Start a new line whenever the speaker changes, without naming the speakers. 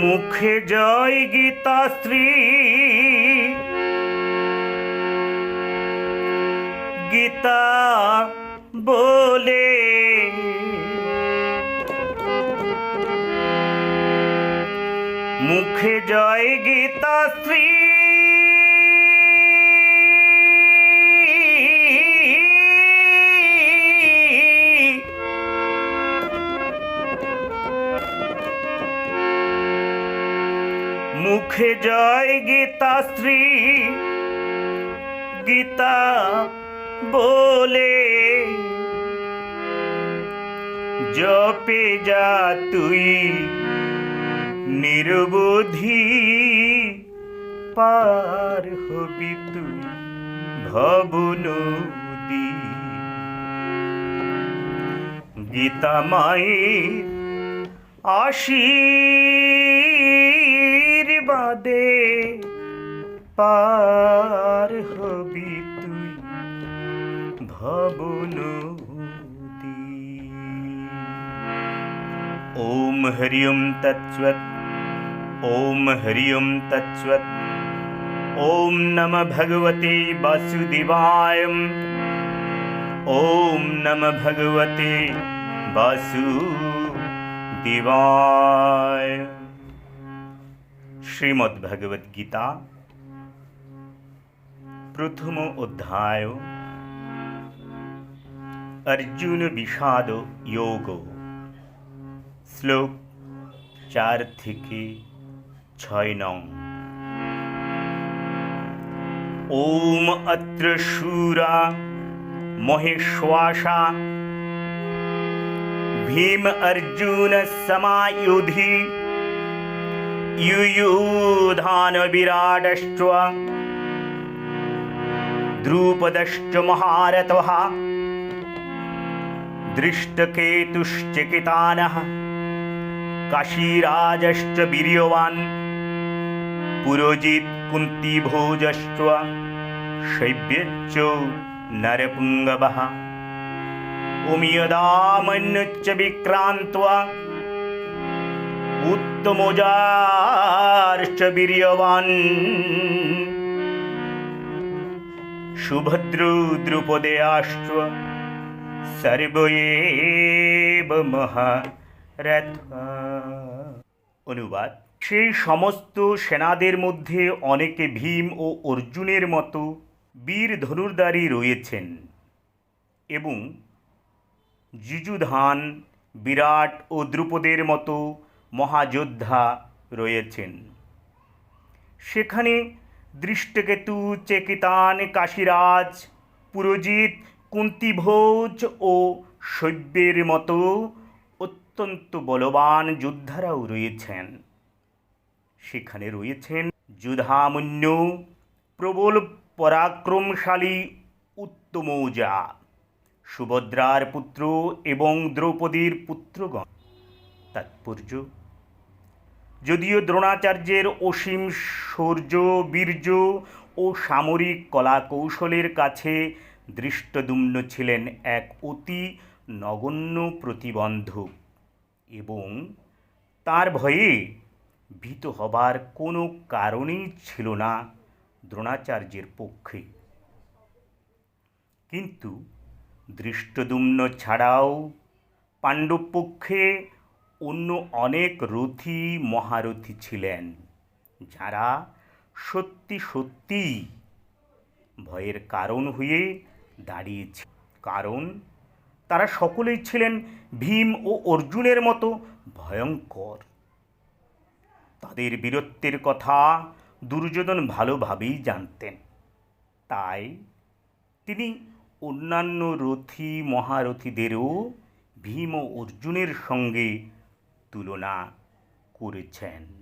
মুখে জয় গীতা স্ত্রী গীতা বলে। মুখে জয় গীতা স্ত্রী মুখে জয় গীতা স্ত্রী গীতা বলে, জপে যা তুই নিরবধি, পার হবি তুই ভবনদী গীতা মায়ের আশীর্বাদে পার হবি তুই ভবনদী ॐ हरि ओं तत्स्वत् ॐ हरि ओं तत्स्वत् ॐ नमः भगवते वासुदेवाय ॐ नमः भगवते वासुदेवाय श्रीमद्भगवद्गीता, प्रथम अध्याय। अर्जुन विषाद योग। श्लोक चार थी ओम अत्र शूरा অত্র भीम अर्जुन समायुधी। युयूधान विराडश्च द्रुपदश्च महारथः दृष्टकेतुश्चकितानः काशीराजश्च वीर्यवान् पुरोजित् कुन्तीभोजश्च शैब्यश्च नरपुङ्गवः उमियदामन्युच्च विक्रान्त्वा উত্তমজার্শ্চ বীর্যবান সুভদ্রু দ্রুপদে আশ্ব সর্বয়েব মহারথ। অনুবাদ, সেই সমস্ত সেনাদের মধ্যে অনেকে ভীম ও অর্জুনের মতো বীর ধনুর্দারী রয়েছেন এবং জিজুধান, বিরাট ও দ্রুপদের মতো মহাযোদ্ধা রয়েছেন। সেখানে দৃষ্টকেতু, চেকিতান, কাশীরাজ, পুরোজিৎ, কুন্তিভোজ ও শৈব্যের মতো অত্যন্ত বলবান যোদ্ধারাও রয়েছেন। সেখানে রয়েছেন যুধামন্য প্রবল পরাক্রমশালী উত্তমৌজা, সুভদ্রার পুত্র এবং দ্রৌপদীর পুত্রগণ। তাৎপর্য যদিও দ্রোণাচার্যের অসীম শৌর্য বীর্য ও সামরিক কলা কৌশলের কাছে দৃষ্টদুম্ন ছিলেন এক অতি নগণ্য প্রতিবন্ধক এবং তার ভয়ে ভীত হবার কোনো কারণই ছিল না দ্রোণাচার্যের পক্ষে। কিন্তু দৃষ্টদুম্ন ছাড়াও পাণ্ডব পক্ষে অন্য অনেক রথী মহারথী ছিলেন, যারা সত্যি সত্যি ভয়ের কারণ হয়ে দাঁড়িয়েছে। কারণ তারা সকলেই ছিলেন ভীম ও অর্জুনের মতো ভয়ঙ্কর। তাদের বীরত্বের কথা দুর্যোধন ভালোভাবেই জানতেন। তাই তিনি অন্যান্য রথী মহারথীদেরও ভীম ও অর্জুনের সঙ্গে তুলনা করেছেন।